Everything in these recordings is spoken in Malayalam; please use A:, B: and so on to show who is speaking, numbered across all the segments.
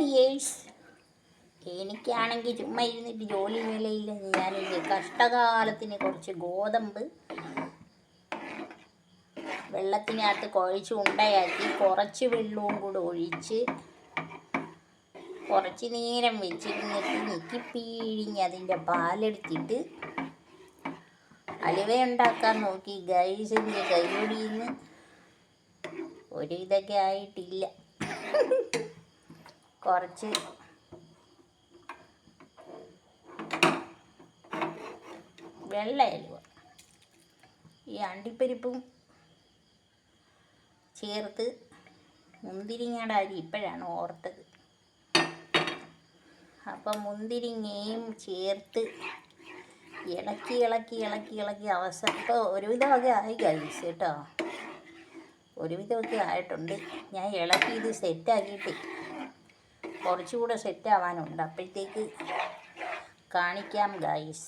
A: ഡിയേഴ്സ്. എനിക്കാണെങ്കിൽ ചുമ്മാ ഇരുന്നിട്ട് ജോലി നിലയില്ല ഞാനില്ലേ കഷ്ടകാലത്തിന് കുറച്ച് ഗോതമ്പ് വെള്ളത്തിനകത്ത് കുഴച്ച് ഉണ്ടയാക്കി കുറച്ച് വെള്ളവും കൂടെ ഒഴിച്ച് കുറച്ച് നേരം വെച്ചിരുന്നിട്ട് ഞെക്കി പിഴിഞ്ഞ് അതിന്റെ പാലെടുത്തിട്ട് അലുവ ഉണ്ടാക്കാൻ നോക്കി. ഗൈസിന്റെ കൈയൊടിയിൽ നിന്ന് ഒരു ഇതൊക്കെ ആയിട്ടില്ല. കുറച്ച്. വെള്ള ഈ അണ്ടിപ്പരിപ്പും ചേർത്ത് മുന്തിരിങ്ങയുടെ അരി ഇപ്പോഴാണ് ഓർത്തത്. അപ്പം മുന്തിരിങ്ങയും ചേർത്ത് ഇളക്കി ഇളക്കി ഇളക്കി ഇളക്കി അവസാനം ഇപ്പോൾ ഒരുവിധമൊക്കെ ആയി കഴിച്ചു കേട്ടോ. ഒരുവിധമൊക്കെ ആയിട്ടുണ്ട്. ഞാൻ ഇളക്കി ഇത് സെറ്റാക്കിയിട്ട് കുറച്ചുകൂടെ സെറ്റ് ആവാനുണ്ട് അപ്പോഴത്തേക്ക് കാണിക്കാം ഗായ്സ്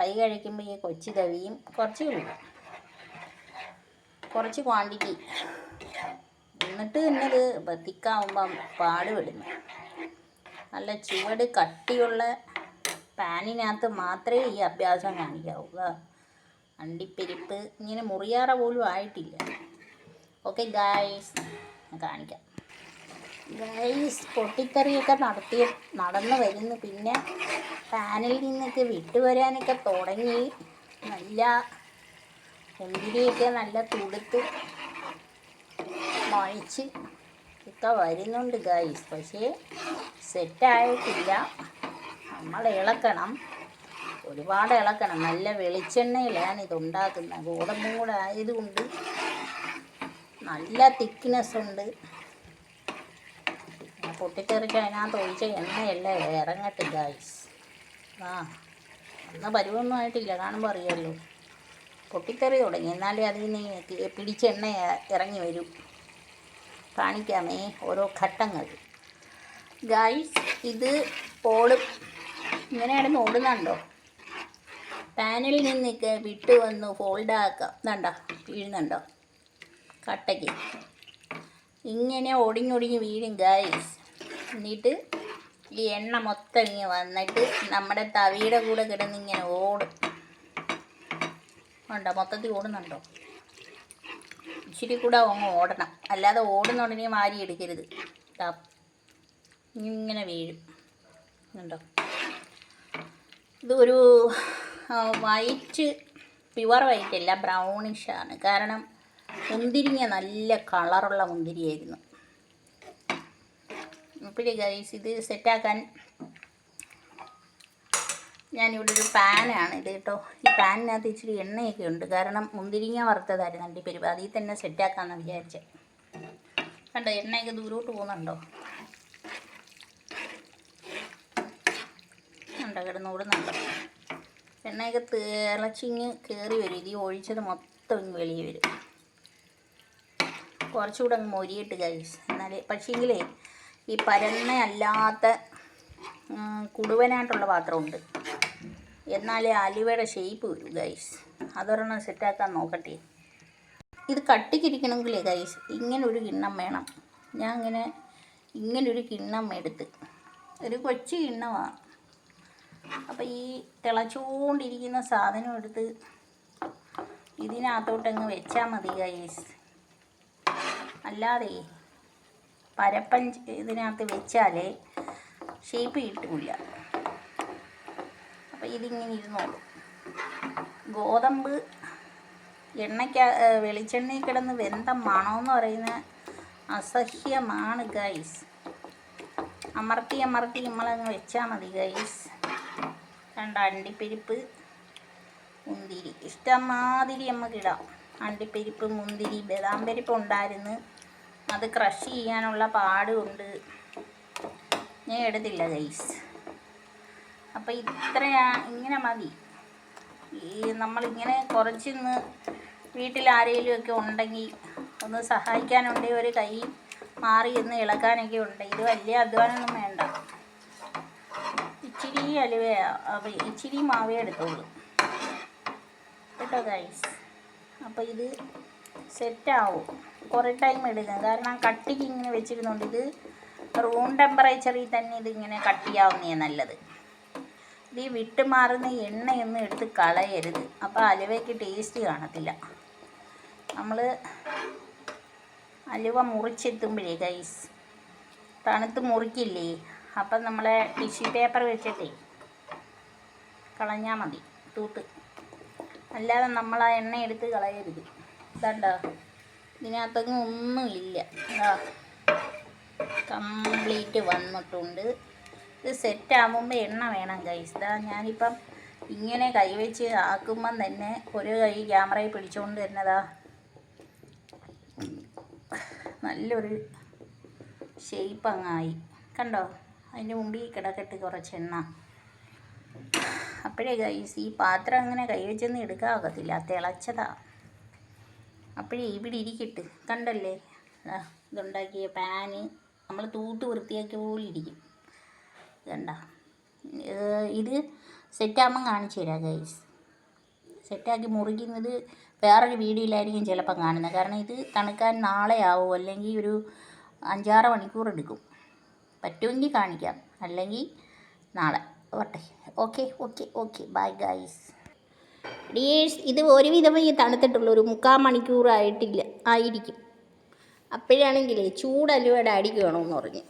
A: കൈ കഴിക്കുമ്പോൾ ഈ കൊച്ചു തവിയും കുറച്ചേ ഉള്ളൂ. കുറച്ച് ക്വാണ്ടിറ്റി എന്നിട്ട് തന്നെ ഇത് വത്തിക്കാവുമ്പം പാടുപെടുന്നു. നല്ല ചുവട് കട്ടിയുള്ള പാനിനകത്ത് മാത്രമേ ഈ അഭ്യാസം കാണിക്കാവൂ. അണ്ടിപ്പെരിപ്പ് അണ്ടിപ്പരിപ്പ് ഇങ്ങനെ മുറിയാറ പോലും ആയിട്ടില്ല. ഓക്കെ ഗായ്സ് കാണിക്കാം. ഗൈസ് പൊട്ടിത്തെറിയൊക്കെ നടത്തി നടന്നു വരുന്നു. പിന്നെ ഫാനിൽ നിന്നൊക്കെ വിട്ടുവരാനൊക്കെ തുടങ്ങി. നല്ല മുന്തിരിയൊക്കെ നല്ല തുടുത്ത് മഴിച്ച് ഒക്കെ വരുന്നുണ്ട് ഗൈസ് പക്ഷേ സെറ്റായിട്ടില്ല നമ്മൾ ഇളക്കണം. ഒരുപാട് ഇളക്കണം. നല്ല വെളിച്ചെണ്ണയിലാണ് ഇത് ഉണ്ടാക്കുന്നത് ഗോതമ്പും കൂടെ ആയതുകൊണ്ട് നല്ല തിക്നെസ് ഉണ്ട്. പൊട്ടിത്തെറിച്ച് അതിനകത്ത് ഒഴിച്ച എണ്ണയല്ല ഇറങ്ങട്ടെ ഗായ്സ് ആ അന്ന് പരുവൊന്നും ആയിട്ടില്ല. കാണുമ്പോൾ അറിയാമല്ലോ പൊട്ടിത്തെറി തുടങ്ങി. എന്നാലേ അതിൽ നിന്ന് പിടിച്ച എണ്ണ ഇറങ്ങി വരും. കാണിക്കാമേ ഓരോ ഘട്ടങ്ങൾ. ഗായ്സ് ഇത് ഓടും ഇങ്ങനെ കിടന്ന് ഓടുന്നുണ്ടോ പാനിൽ നിന്നൊക്കെ വിട്ട് വന്ന് ഫോൾഡാക്കാം ഇതണ്ട വീഴുന്നുണ്ടോ? കട്ടയ്ക്ക് ഇങ്ങനെ ഒടിഞ്ഞൊടിഞ്ഞ് വീഴും ഗായ്സ് എന്നിട്ട് ഈ എണ്ണ മൊത്തം ഇങ്ങനെ വന്നിട്ട് നമ്മുടെ തവിയുടെ കൂടെ കിടന്ന് ഇങ്ങനെ ഓടും. ഉണ്ടോ മൊത്തത്തിൽ ഓടുന്നുണ്ടോ? ഇച്ചിരി കൂടെ അങ്ങ് ഓടണം. അല്ലാതെ ഓടുന്ന ഉടനെ മാരി എടുക്കരുത് ഇങ്ങനെ വീഴും. ഉണ്ടോ ഇതൊരു വൈറ്റ് പ്യുവർ വൈറ്റ് അല്ല ബ്രൗണിഷാണ് കാരണം മുന്തിരിങ്ങ നല്ല കളറുള്ള മുന്തിരിയായിരുന്നു. ഇപ്പോഴേ ഗൈസ് ഇത് സെറ്റാക്കാൻ ഞാനിവിടെ ഒരു പാനാണ് ഇത് കേട്ടോ ഈ പാനിനകത്ത് ഇച്ചിരി എണ്ണയൊക്കെ ഉണ്ട്. കാരണം മുന്തിരിങ്ങ വറുത്തതായിരുന്നു എന്റെ പരിപാടി. അതിൽ തന്നെ സെറ്റാക്കാമെന്ന് വിചാരിച്ചത് കണ്ടോ എണ്ണയൊക്കെ ദൂരോട്ട് പോകുന്നുണ്ടോ? ഉണ്ടോ കിടന്ന് ഓടുന്നുണ്ടോ? എണ്ണയൊക്കെ തിളച്ചിങ്ങ് കയറി വരും. ഇത് ഒഴിച്ചത് മൊത്തം ഇങ്ങ് വെളിയിൽ വരും. കുറച്ചുകൂടെ അങ്ങ് മൊരിയിട്ട് കഴിച്ച് എന്നാലേ പക്ഷേങ്കിലേ ഈ പരന്ന അല്ലാത്ത കുടുവനായിട്ടുള്ള പാത്രമുണ്ട്. എന്നാലേ അലുവയുടെ ഷേപ്പ് വരും ഗൈസ് അതൊരെണ്ണം സെറ്റാക്കാൻ നോക്കട്ടെ. ഇത് കട്ടിക്കിരിക്കണമെങ്കിലേ ഗൈസ് ഇങ്ങനെ ഒരു കിണ്ണം വേണം. ഞാൻ ഇങ്ങനെ ഇങ്ങനൊരു കിണ്ണം എടുത്ത്. ഒരു കൊച്ചു കിണ്ണമാണ് അപ്പോൾ ഈ തിളച്ചുകൊണ്ടിരിക്കുന്ന സാധനം എടുത്ത് ഇതിനകത്തോട്ടങ്ങ് വെച്ചാൽ മതി ഗൈസ് അല്ലാതെ പരപ്പൻ ഇതിനകത്ത് വെച്ചാൽ ഷേപ്പ് കിട്ടില്ല അപ്പോൾ ഇതിങ്ങനെ ഇരുന്നോളൂ. ഗോതമ്പ് എണ്ണയ്ക്ക വെളിച്ചെണ്ണയിൽ കിടന്ന് വെന്ത മണമെന്ന് പറയുന്ന അസഹ്യമാണ് ഗൈസ് അമർത്തി അമർത്തി നമ്മളങ്ങ് വെച്ചാൽ മതി ഗൈസ് രണ്ട് അണ്ടിപ്പരിപ്പ് മുന്തിരി ഇഷ്ടംമാതിരി നമുക്കിടാം അണ്ടിപ്പരിപ്പ് മുന്തിരി ബദാം പരിപ്പ് ഉണ്ടായിരുന്നു. അത് ക്രഷ് ചെയ്യാനുള്ള പാടുണ്ട്. ഞാൻ എടുത്തില്ല ഗൈസ് അപ്പോൾ ഇത്രയാ ഇങ്ങനെ മതി. ഈ നമ്മളിങ്ങനെ കുറച്ചിന്ന് വീട്ടിൽ ആരെങ്കിലുമൊക്കെ ഉണ്ടെങ്കിൽ ഒന്ന് സഹായിക്കാനുണ്ടെങ്കിൽ ഒരു കൈ മാറി ഇന്ന് ഇളക്കാനൊക്കെ ഉണ്ട്. ഇത് വലിയ അധ്വാനമൊന്നും വേണ്ട. ഇച്ചിരി അപ്പോൾ ഇച്ചിരി മാവേ എടുത്തോളൂ. കേട്ടോ ഗൈസ് അപ്പോൾ ഇത് സെറ്റാവും കുറേ ടൈം എടുക്കും. കാരണം കട്ടിക്ക് ഇങ്ങനെ വെച്ചിരുന്നോണ്ട് ഇത് റൂം ടെമ്പറേച്ചറിൽ തന്നെ ഇതിങ്ങനെ കട്ടിയാവുന്നതാണ് നല്ലത്. ഇത് ഈ വിട്ടുമാറുന്ന എണ്ണയൊന്നും എടുത്ത് കളയരുത്. അപ്പോൾ അലുവയ്ക്ക് ടേസ്റ്റ് കാണത്തില്ല. നമ്മൾ അലുവ മുറിച്ചെത്തുമ്പോഴേ ഗൈസ് തണുത്ത് മുറിക്കില്ലേ? അപ്പം നമ്മളെ ടിഷ്യൂ പേപ്പർ വെച്ചിട്ടേ കളഞ്ഞാൽ മതി. തൂത്ത്. അല്ലാതെ നമ്മൾ ആ എണ്ണ എടുത്ത് കളയരുത്. ഇതാണ്ടോ? ഇതിനകത്തൊന്നും ഒന്നുമില്ല. ഇതാ. കംപ്ലീറ്റ് വന്നിട്ടുണ്ട്. ഇത് സെറ്റ് ആകുമ്പോൾ എണ്ണ വേണം കൈസ് ഇതാ ഞാനിപ്പം ഇങ്ങനെ കൈവച്ച് ആക്കുമ്പം തന്നെ ഒരു കൈ ക്യാമറയിൽ പിടിച്ചുകൊണ്ട് തന്നെതാ നല്ലൊരു ഷേപ്പ് അങ്ങായി കണ്ടോ? അതിന്റെ മുമ്പിൽ കിടക്കട്ട് കുറച്ച് എണ്ണ. അപ്പോഴേ ഗൈസ് ഈ പാത്രം അങ്ങനെ കൈവച്ചൊന്നും എടുക്കാൻ ഒക്കത്തില്ല തിളച്ചതാ. അപ്പോഴേ ഇവിടെ ഇരിക്കട്ട്. കണ്ടല്ലേ? ഇതുണ്ടാക്കിയ പാന് നമ്മൾ തൂത്ത് വൃത്തിയാക്കിയ പോലെ ഇരിക്കും. കണ്ട? ഇത് സെറ്റാകുമ്പം കാണിച്ചു തരാം ഗൈസ് സെറ്റാക്കി മുറിക്കുന്നത് വേറൊരു വീഡിയോയിലായിരിക്കും ചിലപ്പം കാണുന്നത്. കാരണം ഇത് തണുക്കാൻ നാളെ ആവും. അല്ലെങ്കിൽ ഒരു അഞ്ചാറ് മണിക്കൂർ എടുക്കും. പറ്റുമെങ്കിൽ കാണിക്കാം. അല്ലെങ്കിൽ നാളെ. ഓട്ടെ okay okay okay bye guys dears ഇത് ഒരുവിധം ഈ തണുത്തിട്ടുള്ളൂ ഒരു മുക്കാൽ മണിക്കൂറായിട്ടില്ല ആയിരിക്കും. അപ്പോഴാണെങ്കിലേ ചൂടലുവയുടെ അടിക്ക് വേണമെന്ന് പറഞ്ഞു.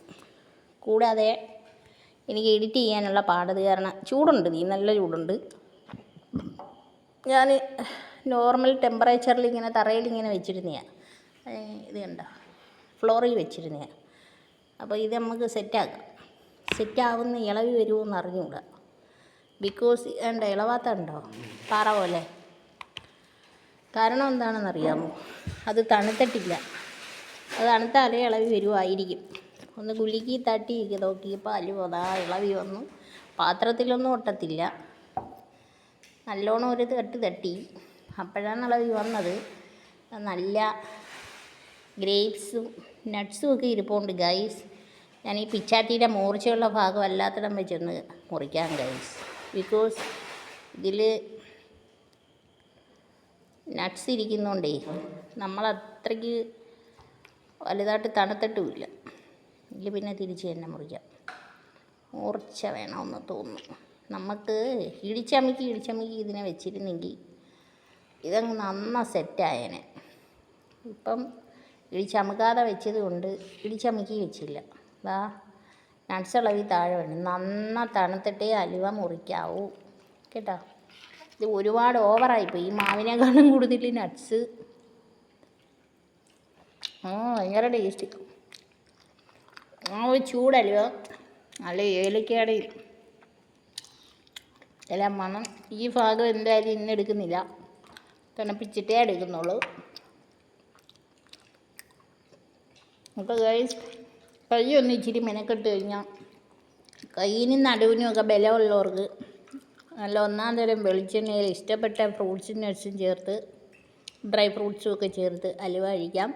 A: കൂടാതെ എനിക്ക് എഡിറ്റ് ചെയ്യാനുള്ള പാടത് കാരണം ചൂടുണ്ട് നീ നല്ല ചൂടുണ്ട്. ഞാൻ നോർമൽ ടെമ്പറേച്ചറിൽ ഇങ്ങനെ തറയിൽ ഇങ്ങനെ വെച്ചിരുന്നതാണ് ഇത് കണ്ട? ഫ്ലോറിൽ വെച്ചിരുന്നതാണ് അപ്പോൾ ഇത് നമുക്ക് സെറ്റാക്കാം സെറ്റാവുന്ന ഇളവി വരുമോ എന്ന് അറിഞ്ഞുകൂടാ. ബിക്കോസ് വേണ്ട ഇളവാത്ത ഉണ്ടോ പാറ പോലെ. കാരണം എന്താണെന്നറിയാമോ? അത് തണുത്തിട്ടില്ല. അത് തണുത്താലേ ഇളവി വരുമായിരിക്കും ഒന്ന് കുലുക്കി തട്ടി നോക്കിയപ്പോൾ അലുവ അതാ ഇളവി വന്നു. പാത്രത്തിലൊന്നും ഒട്ടത്തില്ല. നല്ലോണം ഒരു തട്ട് തട്ടി. അപ്പോഴാണ് ഇളവി വന്നത്. നല്ല ഗ്രേപ്സും നട്ട്സും ഒക്കെ ഇരിപ്പുണ്ട് ഗൈസ് ഞാൻ ഈ പിച്ചാത്തിയുടെ മൂർച്ചയുള്ള ഭാഗം അല്ലാത്തിടം വെച്ചൊന്ന് മുറിക്കാം ഗൈസ് ബിക്കോസ് ഇതിൽ നട്ട്സ് ഇരിക്കുന്നതുകൊണ്ടേ നമ്മളത്രയ്ക്ക് വലുതായിട്ട് തണുത്തിട്ടുമില്ല. ഇല്ല പിന്നെ തിരിച്ച് തന്നെ മുറിക്കാം. മൂർച്ച വേണമെന്ന് തോന്നുന്നു. നമുക്ക് ഇടിച്ചമക്കി ഇടിച്ചമക്കി ഇതിനെ വെച്ചിരുന്നെങ്കിൽ ഇതങ്ങ് നന്ന സെറ്റായേനെ ഇപ്പം ഇടിച്ചമക്കാതെ വെച്ചത് കൊണ്ട് ഇടിച്ചമക്കി വെച്ചില്ല. ദാ നട്ട്സ് ഈ താഴെ വേണം. നന്ന തണുത്തിട്ടേ അലുവ മുറിക്കാവൂ. കേട്ടോ? ഇത് ഒരുപാട് ഓവറായിപ്പോയി. ഈ മാവിനേക്കാളും കൂടുതൽ നട്സ്. ആ ഭയങ്കര ടേസ്റ്റ്. ആ ഒരു ചൂടലുവ നല്ല ഏലക്കയുടെ എല്ലാം മണം. ഈ ഭാഗം എന്തായാലും ഇന്ന് എടുക്കുന്നില്ല. തണുപ്പിച്ചിട്ടേ എടുക്കുന്നുള്ളൂ. അപ്പോൾ ഗൈസ് കൈ ഒന്ന് ഇച്ചിരി മെനക്കെട്ട് കഴിഞ്ഞാൽ കൈയിനും നടുവിനും ഒക്കെ ബലമുള്ളവർക്ക് നല്ല ഒന്നാം തരം വെളിച്ചെണ്ണയിൽ ഇഷ്ടപ്പെട്ട ഫ്രൂട്ട്സും നട്ട്സും ചേർത്ത് ഡ്രൈ ഫ്രൂട്ട്സും ഒക്കെ ചേർത്ത് അലുവ കഴിക്കാം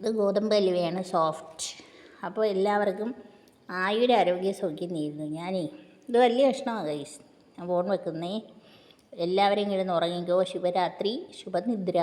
A: ഇത് ഗോതമ്പ് അലുവയാണ് സോഫ്റ്റ് അപ്പോൾ എല്ലാവർക്കും ആയുര ആരോഗ്യ സൗഖ്യം നേരുന്നു. ഞാനേ ഇത് വലിയ കഷ്ണമാണ് കൈസ് ഞാൻ ഫോൺ വെക്കുന്നേ. എല്ലാവരെയും കിടന്ന് ഉറങ്ങിക്കോ. ശുഭരാത്രി. ശുഭനിദ്ര.